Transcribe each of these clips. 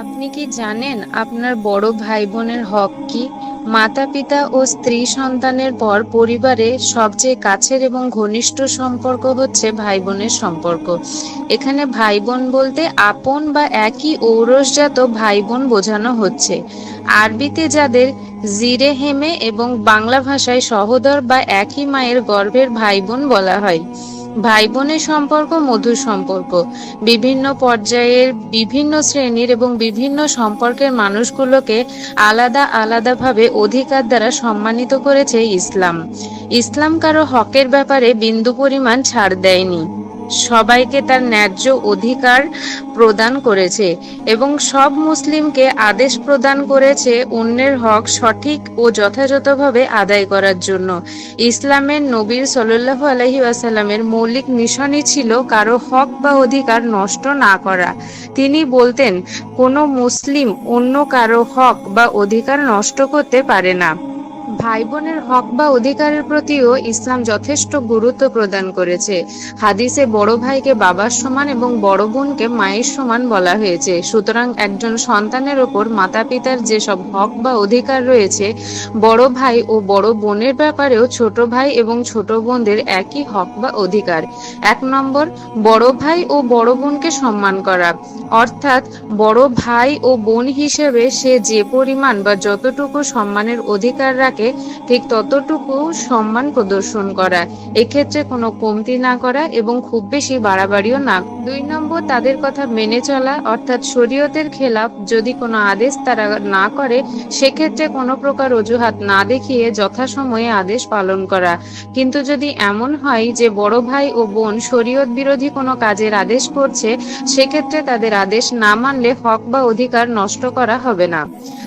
আপনি কি জানেন আপনার বড় ভাই বোনের হক কি? মাতা পিতা ও স্ত্রী সন্তানের পর পরিবারে সবচেয়ে কাছের এবং ঘনিষ্ঠ সম্পর্ক হচ্ছে ভাই বোনের সম্পর্ক। এখানে ভাই বোন বলতে আপন বা একই ঔরসজাত ভাই বোন বোঝানো হচ্ছে। আরবিতে যাদের জিরে হেমে এবং বাংলা ভাষায় সহোদর বা একই মায়ের গর্ভের ভাই বোন বলা হয়। ভাই বোনের সম্পর্ক, মধুর সম্পর্ক। বিভিন্ন পর্যায়ের বিভিন্ন শ্রেণির এবং বিভিন্ন সম্পর্কের মানুষগুলোকে আলাদা আলাদাভাবে অধিকার দ্বারা সম্মানিত করেছে ইসলাম। ইসলাম কারও হকের ব্যাপারে বিন্দু পরিমাণ ছাড় দেয়নি। সবাইকে তার ন্যায্য অধিকার প্রদান করেছে এবং সব মুসলিমকে আদেশ প্রদান করেছে অন্যের হক সঠিক ও যথাযথভাবে আদায় করার জন্য। ইসলামের নবীর সাল্লাল্লাহু আলাইহি ওয়াসাল্লামের মৌলিক মিশনই ছিল কারও হক বা অধিকার নষ্ট না করা। তিনি বলতেন, কোনো মুসলিম অন্য কারও হক বা অধিকার নষ্ট করতে পারে না। ভাই বোনের হক বা অধিকারের প্রতিও ইসলাম যথেষ্ট গুরুত্ব প্রদান করেছে। হাদিসে বড় ভাইকে বাবার সমান এবং বড় বোনকে মায়ের সমান বলা হয়েছে। সুতরাং একজন সন্তানের ওপর মাতা পিতার যেসব হক বা অধিকার রয়েছে, বড় ভাই ও বড় বোনের ব্যাপারেও ছোট ভাই এবং ছোট বোনদের একই হক বা অধিকার। এক নম্বর, বড় ভাই ও বড় বোনকে সম্মান করা। অর্থাৎ, বড় ভাই ও বোন হিসেবে সে যে পরিমাণ বা যতটুকু সম্মানের অধিকার রাখে ঠিক ততটুকু সম্মান প্রদর্শন করা। এক্ষেত্রে কোনো কমতি না করা এবং খুব বেশি বাড়াবাড়িও না। দুই নম্বর, তাদের কথা মেনে চলা, অর্থাৎ শরীয়তের খেলাফ যদি কোনো আদেশ তারা না করে, সেক্ষেত্রে কোনো প্রকার অজুহাত না দেখিয়ে যথাসময়ে আদেশ পালন করা। কিন্তু যদি এমন হয় যে বড় ভাই ও বোন শরীয়ত বিরোধী কোনো কাজের আদেশ করছে, সেক্ষেত্রে তাদের আদেশ না মানলে হক বা অধিকার নষ্ট করা হবে না।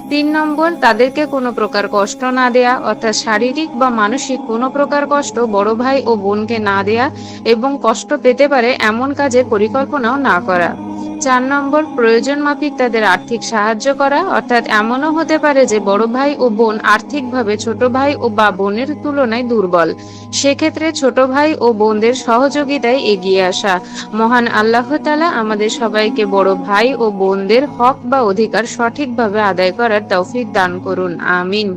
তিন নম্বর, তাদেরকে কোনো প্রকার কষ্ট না দেয়া, অর্থাৎ শারীরিক বা মানসিক কোনো প্রকার কষ্ট বড় ভাই ও বোনকে না দেয়া এবং কষ্ট পেতে পারে এমন কাজের পরিকল্পনাও না করা। চার নম্বর, প্রয়োজন মাফিক তাদের আর্থিক সাহায্য করা, অর্থাৎ এমনও হতে পারে যে বড় ভাই ও বোন আর্থিকভাবে ছোট ভাই ও বা বোনের তুলনায় দুর্বল। সেক্ষেত্রে ছোট ভাই ও বোনদের সহযোগিতায় এগিয়ে আসা। মহান আল্লাহ তালা আমাদের সবাইকে বড় ভাই ও বোনদের হক বা অধিকার সঠিকভাবে আদায় করার তৌফিক দান করুন। আমিন।